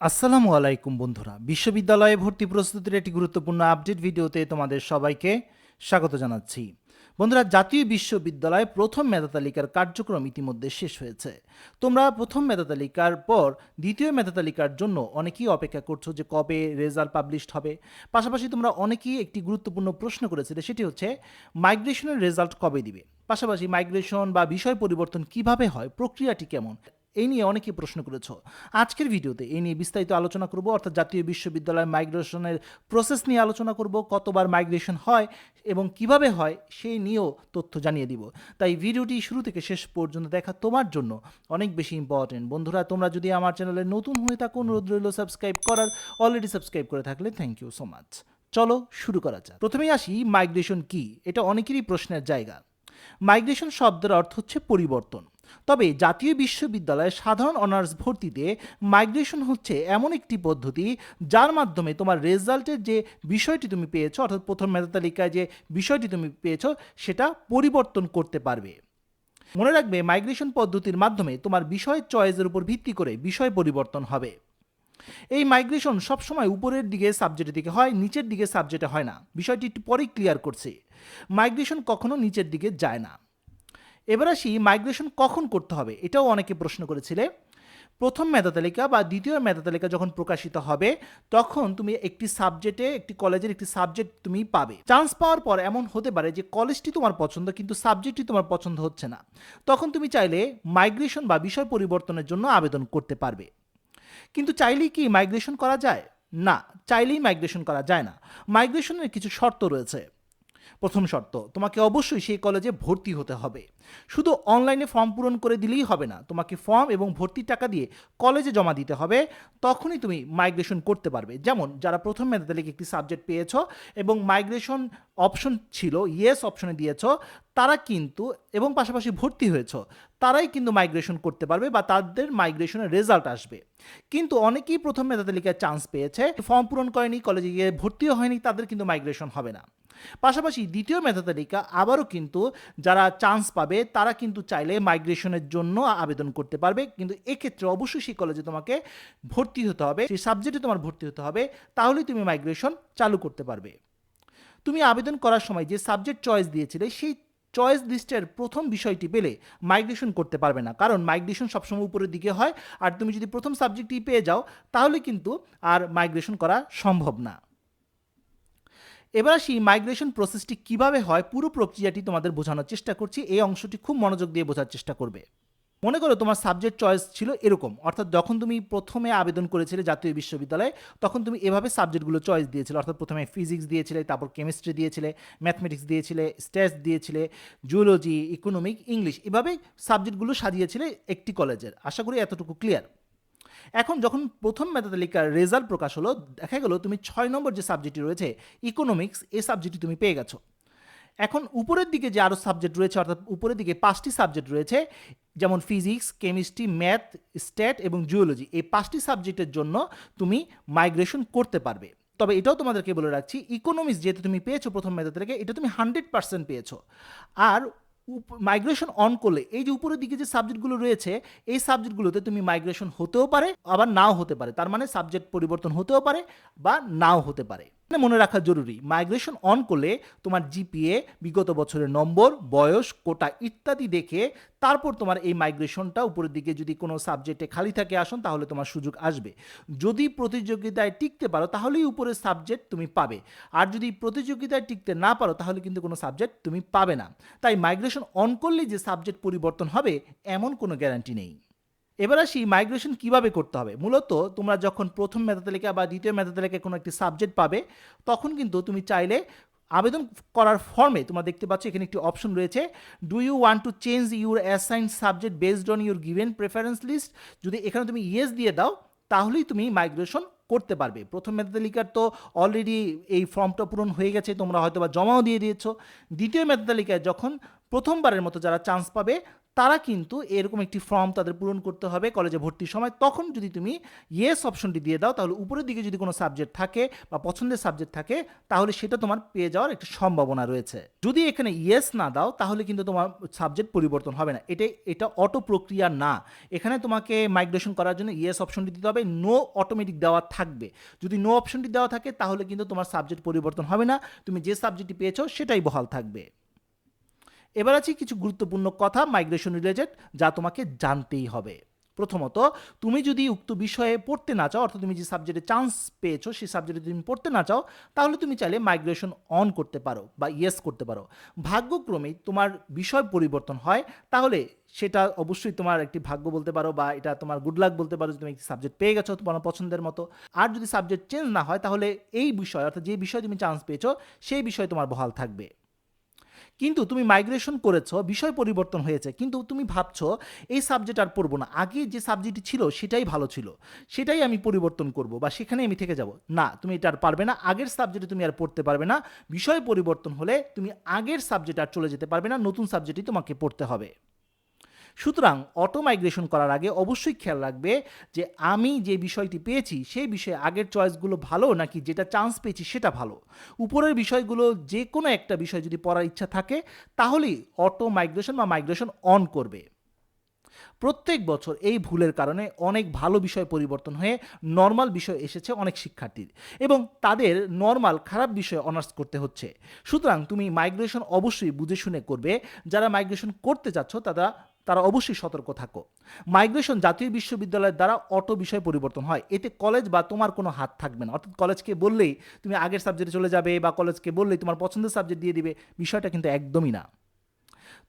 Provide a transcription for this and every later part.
আসসালামু আলাইকুম বন্ধুরা। বিশ্ববিদ্যালয়ে ভর্তি প্রস্তুতির একটি গুরুত্বপূর্ণ আপডেট ভিডিওতে তোমাদের সবাইকে স্বাগত জানাচ্ছি। বন্ধুরা, জাতীয় বিশ্ববিদ্যালয়ে প্রথম মেধা তালিকার কার্যক্রম ইতিমধ্যে শেষ হয়েছে। তোমরা প্রথম মেধা তালিকার পর দ্বিতীয় মেধা তালিকার জন্য অনেকেই অপেক্ষা করছ যে কবে রেজাল্ট পাবলিশড হবে। পাশাপাশি তোমরা অনেকেই একটি গুরুত্বপূর্ণ প্রশ্ন করেছিলে, সেটি হচ্ছে, মাইগ্রেশনের রেজাল্ট কবে দিবে? পাশাপাশি মাইগ্রেশন বা বিষয় পরিবর্তন কীভাবে হয়? প্রক্রিয়াটি কেমন? এই নিয়ে অনেকেই প্রশ্ন করেছ। আজকের ভিডিওতে এই নিয়ে বিস্তারিত আলোচনা করব, অর্থাৎ জাতীয় বিশ্ববিদ্যালয় মাইগ্রেশনের প্রসেস নিয়ে আলোচনা করব, কতবার মাইগ্রেশন হয় এবং কীভাবে হয় সেই নিয়েও তথ্য জানিয়ে দিব। তাই ভিডিওটি শুরু থেকে শেষ পর্যন্ত দেখা তোমার জন্য অনেক বেশি ইম্পর্টেন্ট বন্ধুরা, তোমরা যদি আমার চ্যানেলে নতুন হয়ে থাকো, অনুরোধ রইল সাবস্ক্রাইব করার। অলরেডি সাবস্ক্রাইব করে থাকলে থ্যাংক ইউ সো মাচ চলো শুরু করা যাক। প্রথমেই আসি মাইগ্রেশন কি? এটা অনেকেরই প্রশ্নের জায়গা। মাইগ্রেশন শব্দের অর্থ হচ্ছে পরিবর্তন। তবে জাতীয় বিশ্ববিদ্যালয়ে সাধারণ অনার্স ভর্তিতে মাইগ্রেশন হচ্ছে এমন একটি পদ্ধতি যার মাধ্যমে তোমার রেজাল্টের যে বিষয়টি তুমি পেয়েছ, অর্থাৎ প্রথম মেধা তালিকায় যে বিষয়টি তুমি পেয়েছ, সেটা পরিবর্তন করতে পারবে। মনে রাখবে, মাইগ্রেশন পদ্ধতির মাধ্যমে তোমার বিষয়ের চয়েসের উপর ভিত্তি করে বিষয় পরিবর্তন হবে। এই মাইগ্রেশন সবসময় উপরের দিকে সাবজেক্টের দিকে হয়, নিচের দিকে সাবজেক্টে হয় না। বিষয়টি একটু পরেই ক্লিয়ার করছে। মাইগ্রেশন কখনো নিচের দিকে যায় না। এবার আসি মাইগ্রেশন কখন করতে হবে? এটাও অনেকে প্রশ্ন করেছিলে। প্রথম মেধা তালিকা বা দ্বিতীয় মেধা তালিকা যখন প্রকাশিত হবে, তখন তুমি একটি সাবজেক্টে একটি কলেজের একটি সাবজেক্ট তুমি পাবে। চান্স পাওয়ার পর এমন হতে পারে যে কলেজটি তোমার পছন্দ, কিন্তু সাবজেক্টটি তোমার পছন্দ হচ্ছে না। তখন তুমি চাইলে মাইগ্রেশন বা বিষয় পরিবর্তনের জন্য আবেদন করতে পারবে। কিন্তু চাইলেই কি মাইগ্রেশন করা যায়? না, চাইলেই মাইগ্রেশন করা যায় না। মাইগ্রেশনের কিছু শর্ত রয়েছে। প্রথম শর্ত, তোমাকে অবশ্যই সেই কলেজে ভর্তি হতে হবে। শুধু অনলাইনে ফর্ম পূরণ করে দিলেই হবে না, তোমাকে ফর্ম এবং ভর্তির টাকা দিয়ে কলেজে জমা দিতে হবে, তখনই তুমি মাইগ্রেশন করতে পারবে। যেমন, যারা প্রথম মেধা তালিকা একটি সাবজেক্ট পেয়েছ এবং মাইগ্রেশন অপশন ছিল, ইয়েস অপশনে দিয়েছ, তারা কিন্তু, এবং পাশাপাশি ভর্তি হয়েছ, তারাই কিন্তু মাইগ্রেশন করতে পারবে বা তাদের মাইগ্রেশনের রেজাল্ট আসবে। কিন্তু অনেকেই প্রথম মেধা তালিকায় চান্স পেয়েছে, ফর্ম পূরণ করেনি, কলেজে গিয়ে ভর্তিও হয়নি, তাদের কিন্তু মাইগ্রেশন হবে না। পাশাপাশি দ্বিতীয় মেধা তালিকা আবারও কিন্তু যারা চান্স পাবে, তারা কিন্তু চাইলে মাইগ্রেশনের জন্য আবেদন করতে পারবে। কিন্তু এক্ষেত্রে অবশ্যই সেই কলেজে তোমাকে ভর্তি হতে হবে, সেই সাবজেক্টে তোমার ভর্তি হতে হবে, তাহলেই তুমি মাইগ্রেশন চালু করতে পারবে। তুমি আবেদন করার সময় যে সাবজেক্ট চয়েস দিয়েছিলে, সেই চয়েস লিস্টের প্রথম বিষয়টি পেলে মাইগ্রেশন করতে পারবে না। কারণ মাইগ্রেশন সবসময় উপরের দিকে হয়, আর তুমি যদি প্রথম সাবজেক্টটি পেয়ে যাও, তাহলে কিন্তু আর মাইগ্রেশন করা সম্ভব না। এবার আসি মাইগ্রেশন প্রসেসটি কীভাবে হয়, পুরো প্রক্রিয়াটি তোমাদের বোঝানোর চেষ্টা করছি। এই অংশটি খুব মনোযোগ দিয়ে বোঝার চেষ্টা করবে। মনে করো তোমার সাবজেক্ট চয়েস ছিল এরকম, অর্থাৎ যখন তুমি প্রথমে আবেদন করেছিলে জাতীয় বিশ্ববিদ্যালয়ে, তখন তুমি এভাবে সাবজেক্টগুলো চয়েস দিয়েছিলে, অর্থাৎ প্রথমে ফিজিক্স দিয়েছিলে, তারপর কেমিস্ট্রি দিয়েছিলে ম্যাথমেটিক্স দিয়েছিলে স্ট্যাটস দিয়েছিলে জুলজি ইকোনমিক ইংলিশ এভাবেই সাবজেক্টগুলো সাজিয়েছিলে একটি কলেজের আশা করি এতটুকু ক্লিয়ার এখন যখন প্রথম মেধা তালিকার রেজাল্ট প্রকাশ হলো, দেখা গেল তুমি ছয় নম্বর যে সাবজেক্টটি রয়েছে ইকোনমিক্স এই সাবজেক্টটি তুমি পেয়ে গেছো। এখন উপরের দিকে যে আরও সাবজেক্ট রয়েছে, অর্থাৎ উপরের দিকে পাঁচটি সাবজেক্ট রয়েছে, যেমন ফিজিক্স কেমিস্ট্রি ম্যাথ স্ট্যাট এবং জিওলজি এই পাঁচটি সাবজেক্টের জন্য তুমি মাইগ্রেশন করতে পারবে। তবে এটাও তোমাদেরকে বলে রাখছি ইকোনমিক্স যেহেতু তুমি পেয়েছ প্রথম মেধা থেকে এটা তুমি হান্ড্রেড পার্সেন্ট পেয়েছ। আর মাইগ্রেশন অন করলে, এই যে উপরের দিকে যে সাবজেক্টগুলো রয়েছে, এই সাবজেক্টগুলোতে তুমি মাইগ্রেশন হতেও পারে, আবার নাও হতে পারে। তার মানে সাবজেক্ট পরিবর্তন হতেও পারে বা নাও হতে পারে। মানে রাখা জরুরি? মাইগ্রেশন অন করলে তোমার জিপিএ বিগত বছরের নম্বর, বয়স, কোটা ইত্যাদি দেখে তারপর তোমার এই মাইগ্রেশনটা উপরের দিকে যদি কোনো সাবজেক্টে খালি থাকে আসুন, তাহলে তোমার সুযোগ আসবে। যদি প্রতিযোগিতায় টিকতে পারো, তাহলেই উপরের সাবজেক্ট তুমি পাবে। আর যদি প্রতিযোগিতায় টিকতে না পারো, তাহলে কিন্তু কোনো সাবজেক্ট তুমি পাবে না। তাই মাইগ্রেশন অন করলেই যে সাবজেক্ট পরিবর্তন হবে, এমন কোনো গ্যারান্টি নেই। এবার আসি মাইগ্রেশন কীভাবে করতে হবে। মূলত তোমরা যখন প্রথম মেধা তালিকা বা দ্বিতীয় মেধা তালিকায় কোনো একটি সাবজেক্ট পাবে, তখন কিন্তু তুমি চাইলে আবেদন করার ফর্মে তোমরা দেখতে পাচ্ছ এখানে একটি অপশন রয়েছে। Do you want to change your assign subject based on your given preference list যদি এখানে তুমি ইয়েস দিয়ে দাও, তাহলেই তুমি মাইগ্রেশন করতে পারবে। প্রথম মেধা তালিকার তো অলরেডি এই ফর্মটা পূরণ হয়ে গেছে, তোমরা হয়তো বা জমাও দিয়ে দিয়েছ। দ্বিতীয় মেধা তালিকায় যখন প্রথমবারের মতো যারা চান্স পাবে তারা কিন্তু এরকম একটি ফর্ম তাদের পূরণ করতে হবে কলেজে ভর্তির সময়। তখন যদি তুমি ইয়েস অপশনটি দিয়ে দাও, তাহলে উপরের দিকে যদি কোনো সাবজেক্ট থাকে বা পছন্দের সাবজেক্ট থাকে, তাহলে সেটা তোমার পেয়ে যাওয়ার একটা সম্ভাবনা রয়েছে। যদি এখানে ইয়েস না দাও, তাহলে কিন্তু তোমার সাবজেক্ট পরিবর্তন হবে না। এটা এটা অটো প্রক্রিয়া না। এখানে তোমাকে মাইগ্রেশন করার জন্য ইয়েস অপশনটি দিতে হবে নো অটোমেটিক দেওয়া থাকবে। যদি নো অপশনটি দেওয়া থাকে, তাহলে কিন্তু তোমার সাবজেক্ট পরিবর্তন হবে না। তুমি যে সাবজেক্টটি পেয়েছ, সেটাই বহাল থাকবে। এবার আছে কিছু গুরুত্বপূর্ণ কথা মাইগ্রেশন রিলেটেড যা তোমাকে জানতেই হবে। প্রথমত, তুমি যদি উক্ত বিষয়ে পড়তে না চাও, অর্থাৎ তুমি যে সাবজেক্টে চান্স পেয়েছ, সেই সাবজেক্টে তুমি পড়তে না চাও, তাহলে তুমি চাইলে মাইগ্রেশন অন করতে পারো বা ইয়েস করতে পারো। ভাগ্যক্রমেই তোমার বিষয় পরিবর্তন হয়, তাহলে সেটা অবশ্যই তোমার একটি ভাগ্য বলতে পারো বা এটা তোমার গুড লাক বলতে পারো যে তুমি একটি সাবজেক্ট পেয়ে গেছো তোমার পছন্দের মতো। আর যদি সাবজেক্ট চেঞ্জ না হয়, তাহলে এই বিষয়, অর্থাৎ যে বিষয়ে তুমি চান্স পেয়েছ, সেই বিষয়ে তোমার বহাল থাকবে। কিন্তু তুমি মাইগ্রেশন করেছ, বিষয় পরিবর্তন হয়েছে, কিন্তু তুমি ভাবছ এই সাবজেক্ট আর পড়ব না। আগে যে সাবজেক্টটি ছিল সেটাই ভালো ছিল, সেটাই আমি পরিবর্তন করব বা সেখানে আমি থেকে যাব। না, তুমি এটা আর পারবে না, আগের সাবজেক্টে তুমি আর পড়তে পারবে না। বিষয় পরিবর্তন হলে তুমি আগের সাবজেক্ট আর চলে যেতে পারবে না, নতুন সাবজেক্টই তোমাকে পড়তে হবে। সুতরাং অটো মাইগ্রেশন করার আগে অবশ্যই খেয়াল রাখবে যে আমি যে বিষয়টি পেয়েছি, সেই বিষয়ে আগের চয়েসগুলো ভালো নাকি যেটা চান্স পেয়েছি সেটা ভালো? উপরের বিষয়গুলো যে কোনো একটা বিষয় যদি পড়ার ইচ্ছা থাকে, তাহলেই অটো মাইগ্রেশন বা মাইগ্রেশন অন করবে। প্রত্যেক বছর এই ভুলের কারণে অনেক ভালো বিষয় পরিবর্তন হয়ে নর্মাল বিষয় এসেছে অনেক শিক্ষার্থীর এবং তাদের নর্মাল খারাপ বিষয়ে অনার্স করতে হচ্ছে। সুতরাং তুমি মাইগ্রেশন অবশ্যই বুঝে শুনে করবে। যারা মাইগ্রেশন করতে চাচ্ছ, তারা তারা অবশ্যই সতর্ক থাকো। মাইগ্রেশন জাতীয় বিশ্ববিদ্যালয়ের দ্বারা অটো বিষয় পরিবর্তন হয়। এতে কলেজ বা তোমার কোনো হাত থাকবে না। অর্থাৎ কলেজকে বললেই তুমি আগের সাবজেক্টে চলে যাবে বা কলেজকে বললেই তোমার পছন্দের সাবজেক্ট দিয়ে দিবে, বিষয়টা কিন্তু একদমই না।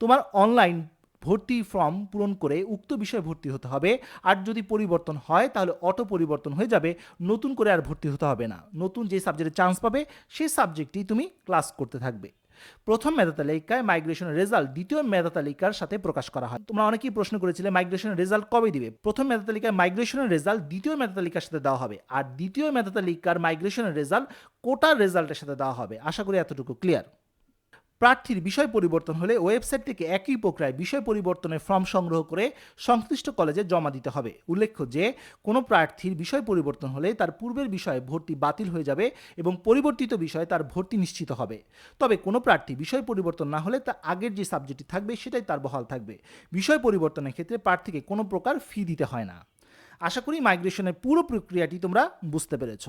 তোমার অনলাইন ভর্তি ফর্ম পূরণ করে উক্ত বিষয়ে ভর্তি হতে হবে। আর যদি পরিবর্তন হয়, তাহলে অটো পরিবর্তন হয়ে যাবে। নতুন করে আর ভর্তি হতে হবে না। নতুন যে সাবজেক্টে চান্স পাবে সেই সাবজেক্টই তুমি ক্লাস করতে থাকবে। প্রথম মেধা তালিকায় মাইগ্রেশনের রেজাল্ট দ্বিতীয় মেধা তালিকার সাথে প্রকাশ করা হয়। তোমরা অনেকেই প্রশ্ন করেছিলে মাইগ্রেশনের রেজাল্ট কবে দিবে? প্রথম মেধা তালিকায় মাইগ্রেশনের রেজাল্ট দ্বিতীয় মেধা তালিকার সাথে দেওয়া হবে। আর দ্বিতীয় মেধা তালিকার মাইগ্রেশনের রেজাল্ট কোটার রেজাল্টের সাথে দেওয়া হবে। আশা করি এতটুকু ক্লিয়ার প্রার্থীর বিষয় পরিবর্তন হলে ওয়েবসাইট থেকে একই প্রক্রিয়ায় বিষয় পরিবর্তনের ফর্ম সংগ্রহ করে সংশ্লিষ্ট কলেজে জমা দিতে হবে। উল্লেখ্য যে, কোনো প্রার্থীর বিষয় পরিবর্তন হলে তার পূর্বের বিষয়ে ভর্তি বাতিল হয়ে যাবে এবং পরিবর্তিত বিষয়ে তার ভর্তি নিশ্চিত হবে। তবে কোনো প্রার্থী বিষয় পরিবর্তন না হলে তা আগের যে সাবজেক্টটি থাকবে সেটাই তার বহাল থাকবে। বিষয় পরিবর্তনের ক্ষেত্রে প্রার্থীকে কোনো প্রকার ফি দিতে হয় না। আশা করি মাইগ্রেশনের পুরো প্রক্রিয়াটি তোমরা বুঝতে পেরেছ।